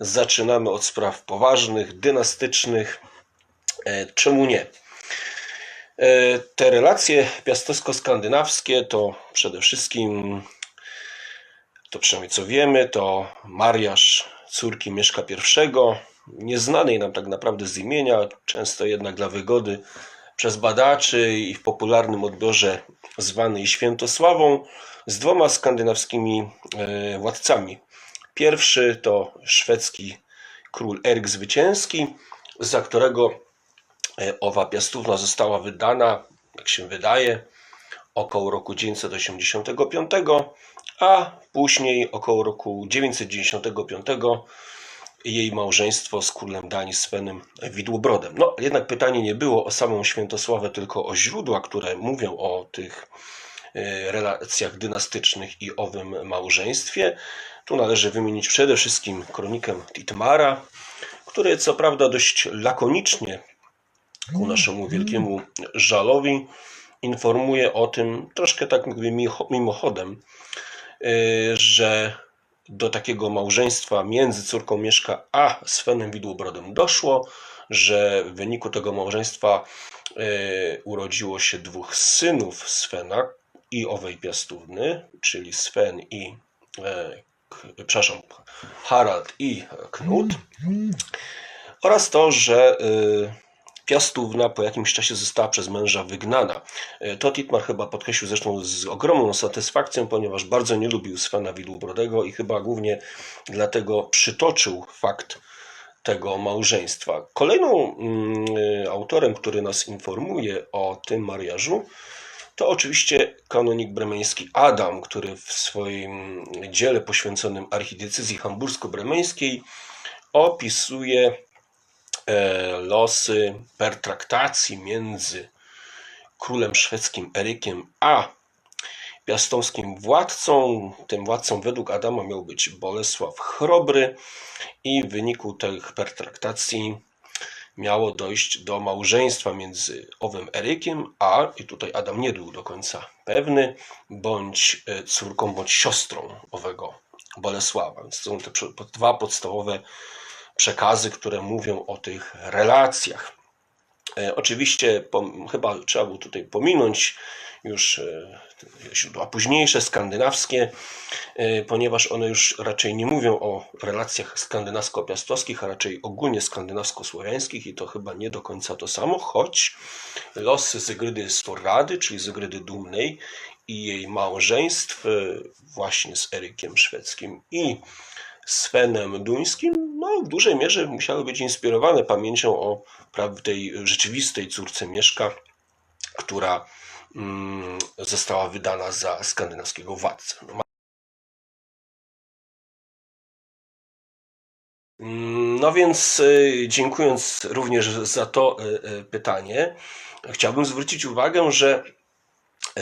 zaczynamy od spraw poważnych, dynastycznych. E, Czemu nie? E, Te relacje piastowsko-skandynawskie to przede wszystkim, to przynajmniej co wiemy, to mariaż córki Mieszka I, nieznanej nam tak naprawdę z imienia, często jednak dla wygody przez badaczy i w popularnym odbiorze zwanej Świętosławą, z dwoma skandynawskimi e, władcami. Pierwszy to szwedzki król Eryk Zwycięski, za którego e, owa piastówna została wydana, jak się wydaje, około roku 985, a później około roku 995 jej małżeństwo z królem Danii Svenem Widłobrodem. No, jednak pytanie nie było o samą Świętosławę, tylko o źródła, które mówią o tych relacjach dynastycznych i owym małżeństwie. Tu należy wymienić przede wszystkim kronikę Titmara, który co prawda dość lakonicznie ku naszemu wielkiemu żalowi informuje o tym, troszkę tak jakby mimochodem, y, że do takiego małżeństwa między córką Mieszka a Svenem Widłobrodem doszło, że w wyniku tego małżeństwa y, urodziło się dwóch synów Svena i owej piastówny, czyli Sven i e, k, przepraszam, Harald i Knut oraz to, że y, Piastówna po jakimś czasie została przez męża wygnana. Y, To Titmar chyba podkreślił zresztą z ogromną satysfakcją, ponieważ bardzo nie lubił Svena Widłubrodego i chyba głównie dlatego przytoczył fakt tego małżeństwa. Kolejną mm, y, autorem, który nas informuje o tym mariażu, to oczywiście kanonik bremeński Adam, który w swoim dziele poświęconym archidiecezji hambursko-bremeńskiej opisuje e, losy pertraktacji między królem szwedzkim Erykiem a piastowskim władcą. Tym władcą według Adama miał być Bolesław Chrobry i w wyniku tych pertraktacji miało dojść do małżeństwa między owym Erykiem, a, i tutaj Adam nie był do końca pewny, bądź e, córką, bądź siostrą owego Bolesława. Więc są te dwa podstawowe przekazy, które mówią o tych relacjach. E, Oczywiście pom- chyba trzeba było tutaj pominąć już e, źródła późniejsze, skandynawskie, e, ponieważ one już raczej nie mówią o relacjach skandynawsko-piastowskich, a raczej ogólnie skandynawsko-słowiańskich i to chyba nie do końca to samo, choć losy Zygrydy Storrady, czyli Zygrydy Dumnej i jej małżeństw e, właśnie z Erykiem Szwedzkim i Svenem Duńskim, no w dużej mierze musiały być inspirowane pamięcią o tej rzeczywistej córce Mieszka, która została wydana za skandynawskiego władcę. No, Mm, No więc y, dziękując również za to y, y, pytanie, chciałbym zwrócić uwagę, że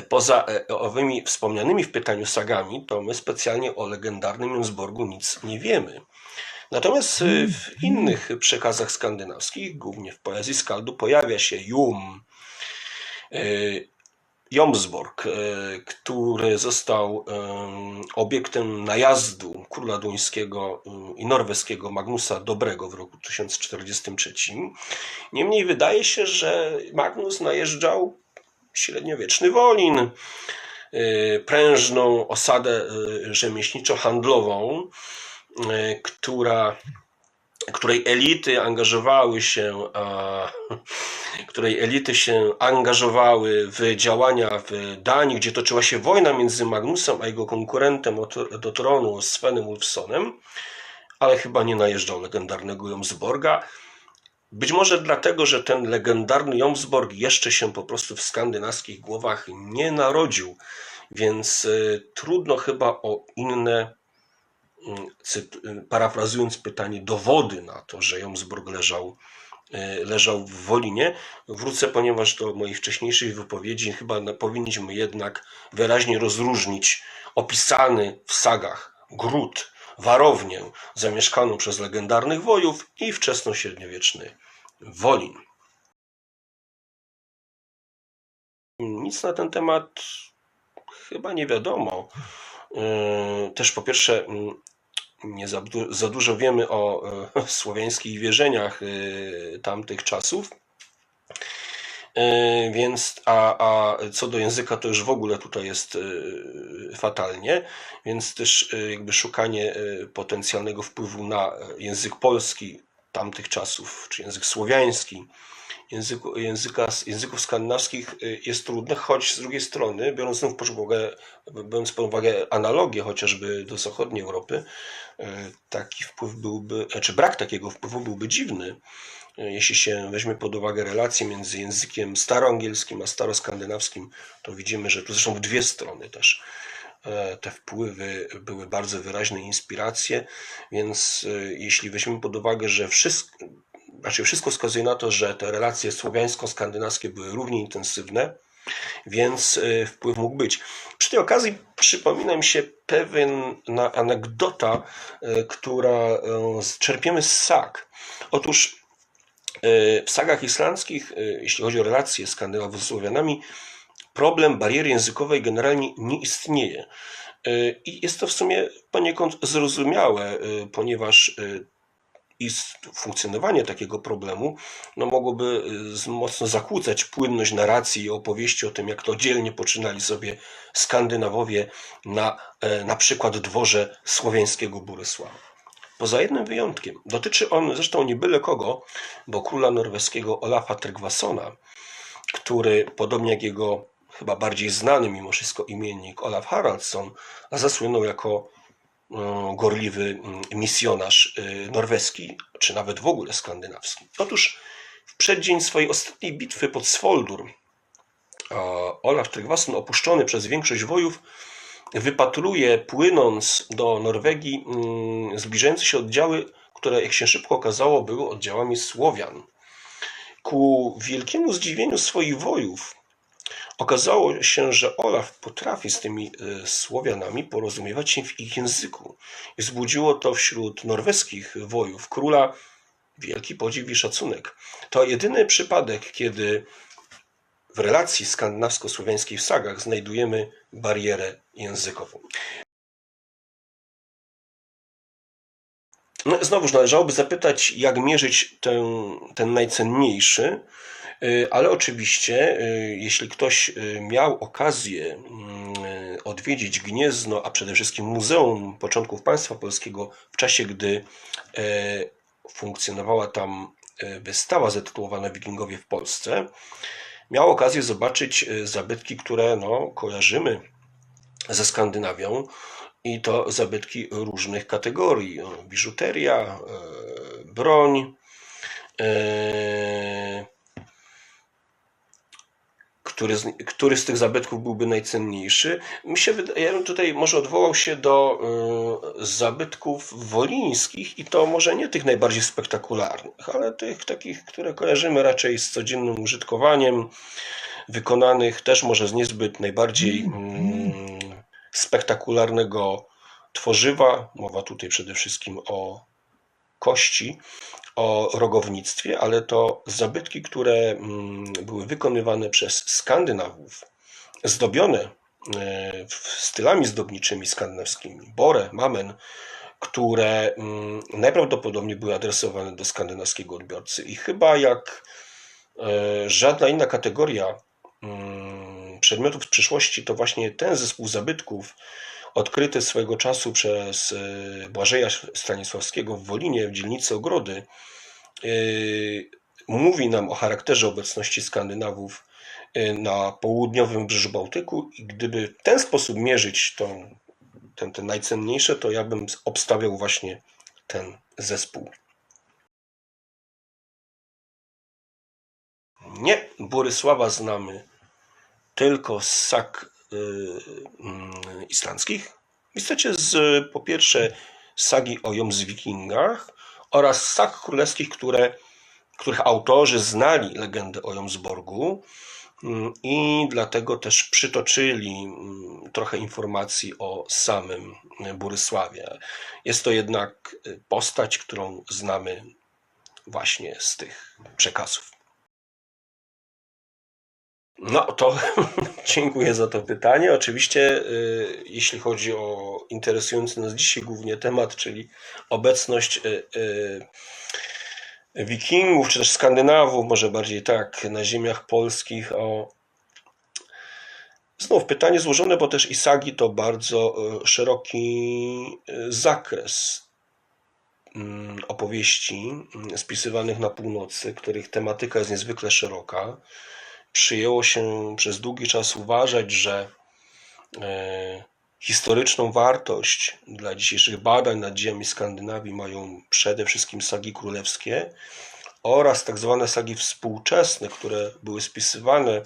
poza owymi wspomnianymi w pytaniu sagami, to my specjalnie o legendarnym Jonsborgu nic nie wiemy. Natomiast w innych przekazach skandynawskich, głównie w poezji skaldu, pojawia się Jum, Jomsborg, y, który został em, obiektem najazdu króla duńskiego y, i norweskiego Magnusa Dobrego w roku 1043. Niemniej wydaje się, że Magnus najeżdżał średniowieczny Wolin, prężną osadę rzemieślniczo-handlową, która, której elity angażowały się, a, której elity się angażowały w działania w Danii, gdzie toczyła się wojna między Magnusem a jego konkurentem do tronu Svenem Ulfsonem, ale chyba nie najeżdżał legendarnego Jomsborga. Być może dlatego, że ten legendarny Jomsborg jeszcze się po prostu w skandynawskich głowach nie narodził, więc y, trudno chyba o inne, parafrazując pytanie, dowody na to, że Jomsborg leżał, y, leżał w Wolinie. Wrócę, ponieważ do moich wcześniejszych wypowiedzi chyba powinniśmy jednak wyraźnie rozróżnić opisany w sagach gród, warownię zamieszkaną przez legendarnych wojów i wczesnośredniowieczny Wolin. Nic na ten temat chyba nie wiadomo. Yy, Też po pierwsze, mm, nie za, za dużo wiemy o e, słowiańskich wierzeniach e, tamtych czasów. E, Więc, a, a co do języka, to już w ogóle tutaj jest fatalnie, więc też jakby szukanie potencjalnego wpływu na język polski tamtych czasów, czy język słowiański, języku, języka, języków skandynawskich y, jest trudne, choć z drugiej strony, biorąc pod uwagę, biorąc pod uwagę analogię chociażby do zachodniej Europy, y, taki wpływ byłby, czy brak takiego wpływu byłby dziwny, y, jeśli się weźmie pod uwagę relacje między językiem staroangielskim a staroskandynawskim, to widzimy, że tu zresztą w dwie strony też te wpływy były bardzo wyraźne, inspiracje, więc e, jeśli weźmiemy pod uwagę, że wszystko, znaczy wszystko wskazuje na to, że te relacje słowiańsko-skandynawskie były równie intensywne, więc e, wpływ mógł być. Przy tej okazji przypomina mi się pewien na anegdota, e, która e, czerpiemy z sag. Otóż e, w sagach islandzkich, e, jeśli chodzi o relacje Skandynawów z Słowianami, problem bariery językowej generalnie nie istnieje. E, I jest to w sumie poniekąd zrozumiałe, e, ponieważ e, funkcjonowanie takiego problemu no, mogłoby mocno zakłócać płynność narracji i opowieści o tym, jak to dzielnie poczynali sobie Skandynawowie na na przykład dworze słowiańskiego Burysława. Poza jednym wyjątkiem. Dotyczy on zresztą nie byle kogo, bo króla norweskiego Olafa Tryggvasona, który podobnie jak jego chyba bardziej znany mimo wszystko imiennik Olaf Haraldsson, a zasłynął jako e, gorliwy mm, misjonarz e, norweski, czy nawet w ogóle skandynawski. Otóż w przeddzień swojej ostatniej bitwy pod Svoldur Olaf Tryggvason, opuszczony przez większość wojów, wypatruje, płynąc do Norwegii, mm, zbliżające się oddziały, które, jak się szybko okazało, były oddziałami Słowian. Ku wielkiemu zdziwieniu swoich wojów, okazało się, że Olaf potrafi z tymi e, Słowianami porozumiewać się w ich języku. I wzbudziło to wśród norweskich wojów króla wielki podziw i szacunek. To jedyny przypadek, kiedy w relacji skandynawsko-słowiańskiej w sagach znajdujemy barierę językową. No, znowuż należałoby zapytać, jak mierzyć ten, ten najcenniejszy, ale oczywiście, y, jeśli ktoś y, miał okazję mm, odwiedzić Gniezno, a przede wszystkim Muzeum Początków Państwa Polskiego w czasie, gdy e, funkcjonowała tam e, wystawa zatytułowana Wikingowie w Polsce, miał okazję zobaczyć e, zabytki, które no, kojarzymy ze Skandynawią i to zabytki różnych kategorii. No, Biżuteria, e, broń, e, który z, który z tych zabytków byłby najcenniejszy? Mi się wydaje, ja bym tutaj może odwołał się do y, zabytków wolińskich i to może nie tych najbardziej spektakularnych, ale tych takich, które kojarzymy raczej z codziennym użytkowaniem, wykonanych też może z niezbyt najbardziej mm, spektakularnego tworzywa. Mowa tutaj przede wszystkim o kości, o rogownictwie, ale to zabytki, które mm, były wykonywane przez Skandynawów, zdobione e, w- stylami zdobniczymi skandynawskimi, bore, mamen, które mm, najprawdopodobniej były adresowane do skandynawskiego odbiorcy. I chyba jak e, żadna inna kategoria mm, przedmiotów z przyszłości, to właśnie ten zespół zabytków, odkryty swego czasu przez e, Błażeja Stanisławskiego w Wolinie, w dzielnicy Ogrody, e, mówi nam o charakterze obecności Skandynawów e, na południowym wybrzeżu Bałtyku i gdyby w ten sposób mierzyć tą, ten, ten najcenniejsze, to ja bym obstawiał właśnie ten zespół. Nie, Borysława znamy tylko z mm, islandzkich. W istocie z po pierwsze sagi o Jomswikingach oraz sag królewskich, które, których autorzy znali legendę o Jomsborgu mm, i dlatego też przytoczyli mm, trochę informacji o samym Borysławie. Jest to jednak y, postać, którą znamy właśnie z tych przekazów. No to dziękuję za to pytanie. Oczywiście, y, jeśli chodzi o interesujący nas dzisiaj głównie temat, czyli obecność y, y, Wikingów, czy też Skandynawów, może bardziej tak, na ziemiach polskich, o Znów pytanie złożone, bo też i sagi to bardzo szeroki zakres mm, opowieści mm, spisywanych na północy, których tematyka jest niezwykle szeroka przyjęło się przez długi czas uważać, że e, historyczną wartość dla dzisiejszych badań nad dziejami Skandynawii mają przede wszystkim sagi królewskie oraz tak zwane sagi współczesne, które były spisywane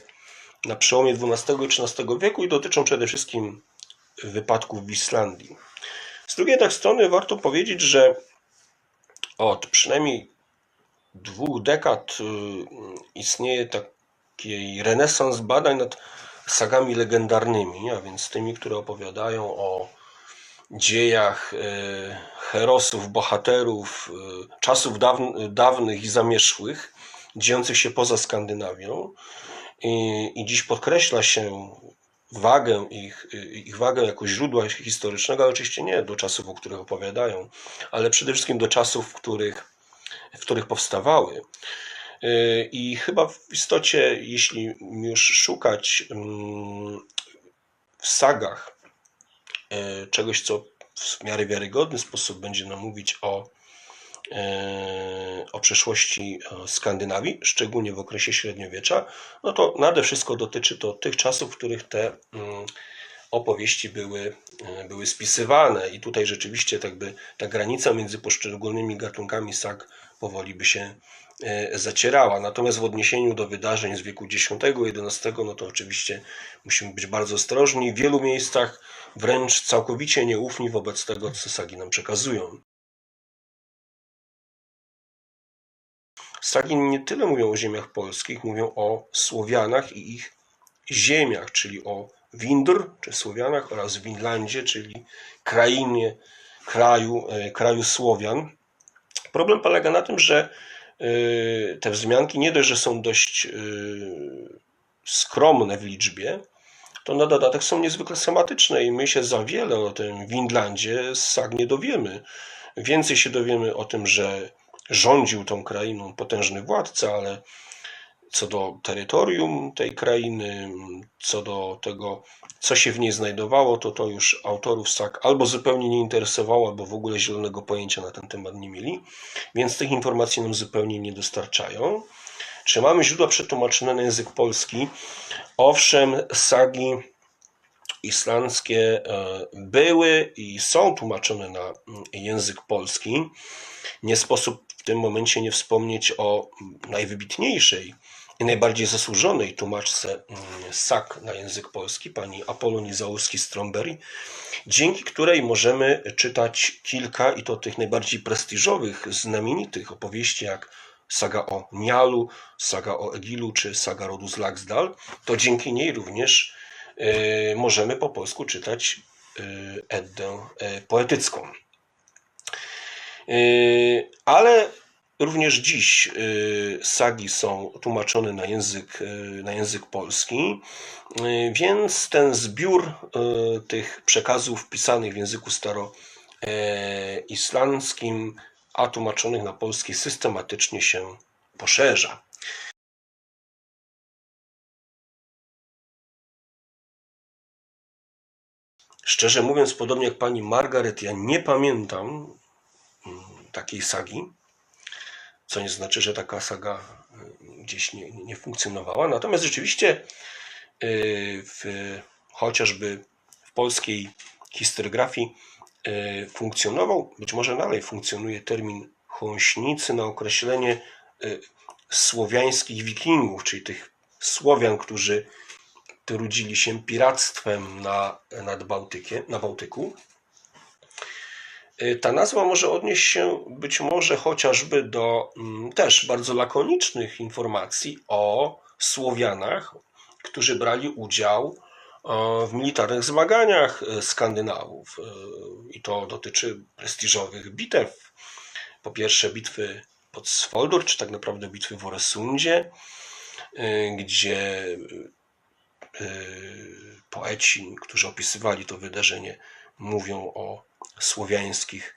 na przełomie XII i XIII wieku i dotyczą przede wszystkim wypadków w Islandii. Z drugiej strony warto powiedzieć, że od przynajmniej dwóch dekad y, istnieje tak taki renesans badań nad sagami legendarnymi, a więc tymi, które opowiadają o dziejach e, herosów, bohaterów e, czasów dawnych i zamierzchłych, dziejących się poza Skandynawią. I, i dziś podkreśla się wagę ich, ich wagę jako źródła historycznego, ale oczywiście nie do czasów, o których opowiadają, ale przede wszystkim do czasów, w których, w których powstawały. Y, I chyba w istocie, jeśli już szukać mm, w sagach y, czegoś, co w miarę wiarygodny sposób będzie nam mówić o, y, o przeszłości Skandynawii, szczególnie w okresie średniowiecza, no to nade wszystko dotyczy to tych czasów, w których te mm, opowieści były, były spisywane. I tutaj rzeczywiście tak by ta granica między poszczególnymi gatunkami sag powoli by się E, zacierała. Natomiast w odniesieniu do wydarzeń z wieku X, XI, no to oczywiście musimy być bardzo ostrożni. W wielu miejscach wręcz całkowicie nieufni wobec tego, co sagi nam przekazują. Sagi nie tyle mówią o ziemiach polskich, mówią o Słowianach i ich ziemiach, czyli o Windr, czy Słowianach oraz Winlandzie, czyli krainie, kraju, e, kraju Słowian. Problem polega na tym, że te wzmianki nie dość, że są dość y, skromne w liczbie, to na dodatek są niezwykle schematyczne i my się za wiele o tym Windlandzie z sag nie dowiemy. Więcej się dowiemy o tym, że rządził tą krainą potężny władca, ale co do terytorium tej krainy, co do tego, co się w niej znajdowało, to to już autorów SAK albo zupełnie nie interesowało, albo w ogóle zielonego pojęcia na ten temat nie mieli, więc tych informacji nam zupełnie nie dostarczają. Czy mamy źródła przetłumaczone na język polski? Owszem, sagi islandzkie e, były i są tłumaczone na język polski. Nie sposób w tym momencie nie wspomnieć o najwybitniejszej najbardziej zasłużonej tłumaczce mm, SAK na język polski, pani Apolonii Załuski-Stromberry, dzięki której możemy czytać kilka i to tych najbardziej prestiżowych, znamienitych opowieści, jak saga o Nialu, saga o Egilu czy saga rodu z to dzięki niej również y, możemy po polsku czytać y, Eddę y, poetycką. Ale Również dziś y, sagi są tłumaczone na język, y, na język polski, y, więc ten zbiór tych przekazów pisanych w języku staroislandzkim, a tłumaczonych na polski systematycznie się poszerza. Szczerze mówiąc, podobnie jak pani Margaret, ja nie pamiętam mm, takiej sagi co nie znaczy, że taka saga y, gdzieś nie, nie funkcjonowała. Natomiast rzeczywiście y, w, chociażby w polskiej historiografii y, funkcjonował, być może dalej funkcjonuje termin chąśnicy na określenie słowiańskich wikingów, czyli tych Słowian, którzy trudzili się piractwem na, nad Bałtykiem, na Bałtyku. Y, ta nazwa może odnieść się być może chociażby do mm, też bardzo lakonicznych informacji o Słowianach, którzy brali udział e, w militarnych zmaganiach e, Skandynawów. E, I to dotyczy prestiżowych bitew. Po pierwsze bitwy pod Svoldur, czy tak naprawdę bitwy w Oresundzie, gdzie poeci, którzy opisywali to wydarzenie, mówią o słowiańskich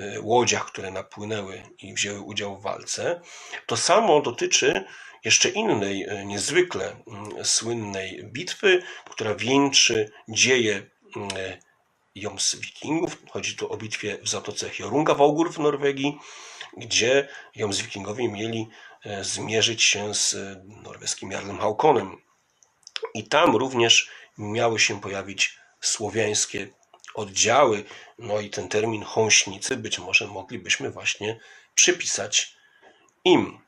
y, łodziach, które napłynęły i wzięły udział w walce. To samo dotyczy jeszcze innej, y, niezwykle mm, słynnej bitwy, która wieńczy dzieje y, Joms Wikingów. Chodzi tu o bitwie w Zatoce Hjorungavågur w Norwegii, gdzie Joms Wikingowie mieli e, zmierzyć się z e, norweskim Jarlem Haukonem. I tam również miały się pojawić słowiańskie oddziały. No i ten termin chąśnicy być może moglibyśmy właśnie przypisać im.